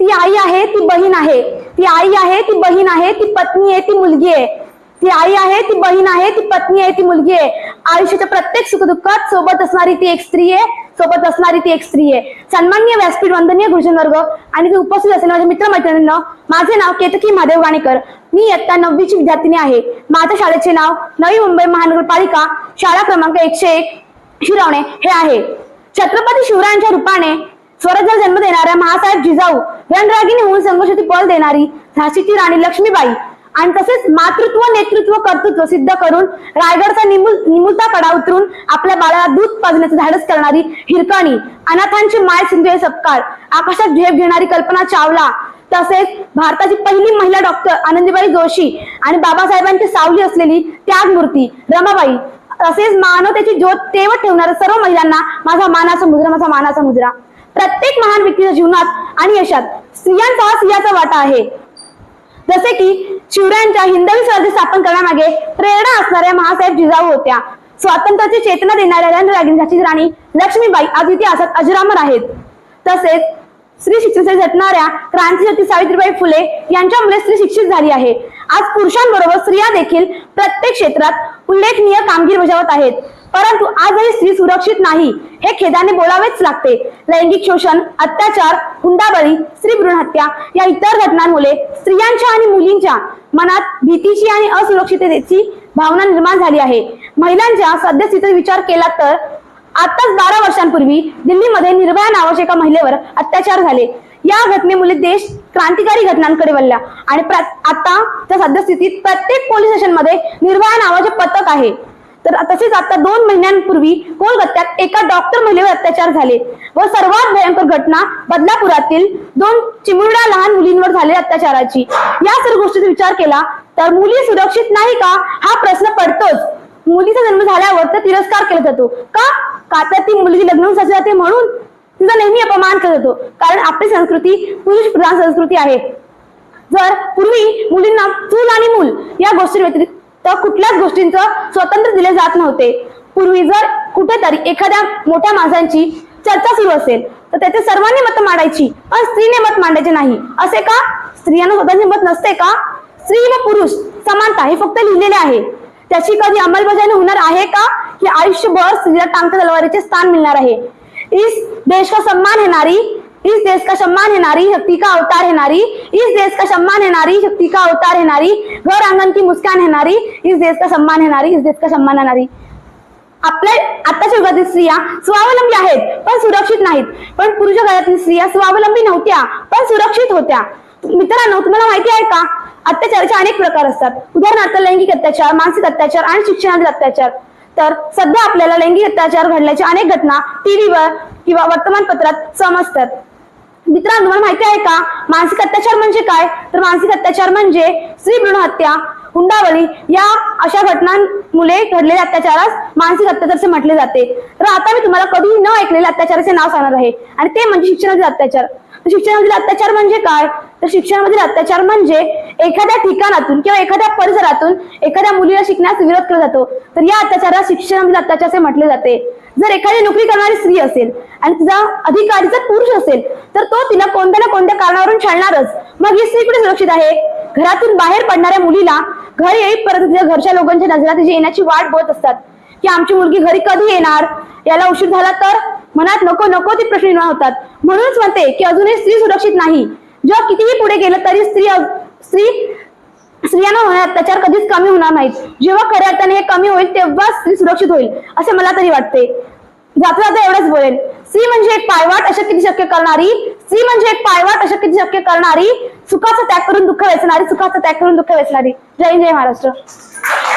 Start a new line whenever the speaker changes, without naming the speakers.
ती आई आहे ती बहीण आहे. ती आई आहे ती बहीण आहे ती पत्नी आहे ती मुलगी आहे. ती आई आहे ती बहीण आहे ती पत्नी आहे ती मुलगी आहे. आयुष्याच्या प्रत्येक सुखदुःखात सोबत असणारी ती एक स्त्री आहे सोबत असणारी ती एक स्त्री आहे. सन्मान्य व्यासपीठ वंदनीय गुरुजन वर्ग आणि ते उपस्थित असलेल्या माझ्या मित्रमैत्रिणींना माझे नाव केतकी महादेव गाणेकर. मी इयत्ता नववीची विद्यार्थिनी आहे. माझ्या शाळेचे नाव नवी मुंबई महानगरपालिका शाळा क्रमांक एकशे एक शिरवणे हे आहे. छत्रपती शिवरायांच्या रूपाने स्वराज्याला जन्म देणाऱ्या महासाहेब जिजाऊ रणरागिणी होऊन संघर्षाची बल देणारी झाशीची राणी लक्ष्मीबाई. आणि तसेच मातृत्व नेतृत्व कर्तृत्व सिद्ध करून रायगडचा निमुल निमुलता कडा उतरून आपल्या बाळाला दूध पाजण्याचं धाडस करणारी हिरकणी अनाथांची माय सिंधू हे सपकाळ आकाशात झेप घेणारी कल्पना चावला तसेच भारताची पहिली महिला डॉक्टर आनंदीबाई जोशी आणि बाबासाहेबांची सावली असलेली त्यागमूर्ती रमाबाई. तसेच मानवतेची ज्योत तेवत ठेवणाऱ्या सर्व महिलांना माझा मानाचा मुद्रा माझा मानाचा मुद्रा. प्रत्येक महान व्यक्तीच्या जीवनात आणि यशात स्त्रियांचा स्त्रियाचा वाटा आहे. जसे की शिवरायांच्या हिंदवी स्वराज्य स्थापन करण्यामागे प्रेरणा असणाऱ्या महासाहेब जिजाऊ होत्या. स्वातंत्र्याची चेतना देणाऱ्या राणी लक्ष्मीबाई आज इतिहासात अजरामर आहेत. तसेच स्त्री शिक्षणासाठी झटणाऱ्या क्रांतीज्योती सावित्रीबाई फुले यांच्यामुळे स्त्री शिक्षित झाली आहे. आज पुरुषांबरोबर स्त्रिया देखील प्रत्येक क्षेत्रात उल्लेखनीय कामगिरी बजावत आहेत. परंतु आजही स्त्री सुरक्षित नाही हे खेदाने बोलावेच लागते. लैंगिक शोषण अत्याचार हुंडाबळी स्त्री भ्रूण हत्या या इतर घटनांमुळे स्त्रियांच्या आणि मुलींच्या मनात भीतीची आणि असुरक्षिततेची भावना निर्माण झाली आहे. महिलांच्या सद्यस्थितीचा विचार केला तर आताच बारा वर्षांपूर्वी दिल्लीमध्ये निर्भया नावाच्या एका महिलेवर अत्याचार झाले. या घटनेमुळे देश क्रांतिकारी घटनांकडे वळला आणि प्र- आताच्या सद्यस्थितीत प्रत्येक पोलीस स्टेशनमध्ये निर्भया नावाचे पथक आहे. तर तसेच आता दोन महिन्यांपूर्वी कोलकात्यात एका डॉक्टर महिलेवर अत्याचार झाले व सर्वात भयंकर घटना बदलापुरातील दोन चिमुरड्या लहान मुलींवर झालेल्या अत्याचाराची. या सर्व गोष्टीचा विचार केला तर मुली सुरक्षित नाही का? हा प्रश्न पडतोच. मुलीचा जन्म झाल्यावर तर तिरस्कार केला जातो. का? का तर ती मुलगी लग्न होऊन जाते म्हणून? तिचा नेहमी अपमान करत होतो. कारण आपली संस्कृती पुरुष प्रधान संस्कृती आहे. जर पूर्वी मुलींना चूल आणि मूल या गोष्टी व्यतिरिक्त कुठल्याच गोष्टींचं स्वतंत्र दिले जात नव्हते. पूर्वी जर कुठेतरी एखाद्या मोठ्या माणसांची चर्चा सुरू असेल तर त्याचे सर्वांनी मत मांडायची पण स्त्रीने मत मांडायचे नाही. असे का? स्त्रियांना स्वतःचे मत नसते का? स्त्री व पुरुष समानता हे फक्त लिहिलेले आहे. त्याची कधी अंमलबजावणी होणार आहे का? की आयुष्यभर स्त्रीला टांग तलवारीचे स्थान मिळणार आहे. इस देश का सम्मान है नारी? इस देश का सम्मान है नारी शक्ति का अवतार है नारी। इस देश का सम्मान है नारी शक्ति का अवतार है नारी। घर आंगन की मुस्कान है नारी। इस देश का सम्मान है नारी इस देश का सम्मान है नारी। आपल्या आताच्या युगातील स्त्रिया स्वावलंबी आहेत पण सुरक्षित नाहीत. पण पुरुष घरातील स्त्रिया स्वावलंबी नव्हत्या पण सुरक्षित होत्या. मित्रांनो तुम्हाला माहिती आहे का? अत्याचाराचे अनेक प्रकार असतात. उदाहरणार्थ लैंगिक अत्याचार मानसिक अत्याचार आणि शिक्षणातील अत्याचार. तर सध्या आपल्याला लैंगिक अत्याचार घडल्याच्या अनेक घटना टीव्हीवर किंवा वर्तमानपत्रात समजतात मित्रांनो तुम्हाला माहिती आहे का मानसिक अत्याचार म्हणजे काय? तर मानसिक अत्याचार म्हणजे स्त्री भ्रूण हत्या हुंडावळी या अशा घटनांमुळे घडलेल्या अत्याचारास मानसिक अत्याचार असे म्हटले जाते. तर आता मी तुम्हाला कधीही न ऐकलेल्या अत्याचाराचे नाव सांगणार आहे. आणि ते म्हणजे शिक्षणातील अत्याचार. तर शिक्षणामधील अत्याचार म्हणजे काय? तर शिक्षणामधील अत्याचार म्हणजे एखाद्या ठिकाणातून किंवा एखाद्या परिसरातून एखाद्या मुलीला शिकण्यास विरोध केला जातो. तर या अत्याचारास शिक्षणामधील अत्याचार असे म्हटले जाते. जर एखादी नोकरी करणारी स्त्री असेल आणि तिचा अधिकारी जर पुरुष असेल तर तो तिला कोणत्या ना कोणत्या कारणावरून छळणारच मग ही स्त्री कुठे सुरक्षित आहे? घरातून बाहेर पडणाऱ्या मुलीला घर येईपर्यंत तिच्या घरच्या लोकांच्या नजरा तिची येण्याची वाट बोलत असतात. की आमची मुलगी घरी कधी येणार? याला उशीर झाला तर मनात नको नको ते प्रश्न निर्माण होतात. म्हणूनच म्हणते की अजूनही स्त्री सुरक्षित नाही. जेव्हा कितीही पुढे गेलं तरी स्त्री स्त्री स्त्रियांना होणार अत्याचार कधीच कमी होणार नाहीत. जेव्हा खऱ्या अर्थाने हे कमी होईल तेव्हा स्त्री सुरक्षित होईल असे मला तरी वाटते. जाता जाता एवढंच बोलेल स्त्री म्हणजे एक पायवाट अशक्य शक्य करणारी स्त्री म्हणजे एक पायवाट अशक्य शक्य करणारी सुखाचा त्याग करून दुःख वेचणारी सुखाचा त्याग करून दुःख वेचणारी. जय जय महाराष्ट्र.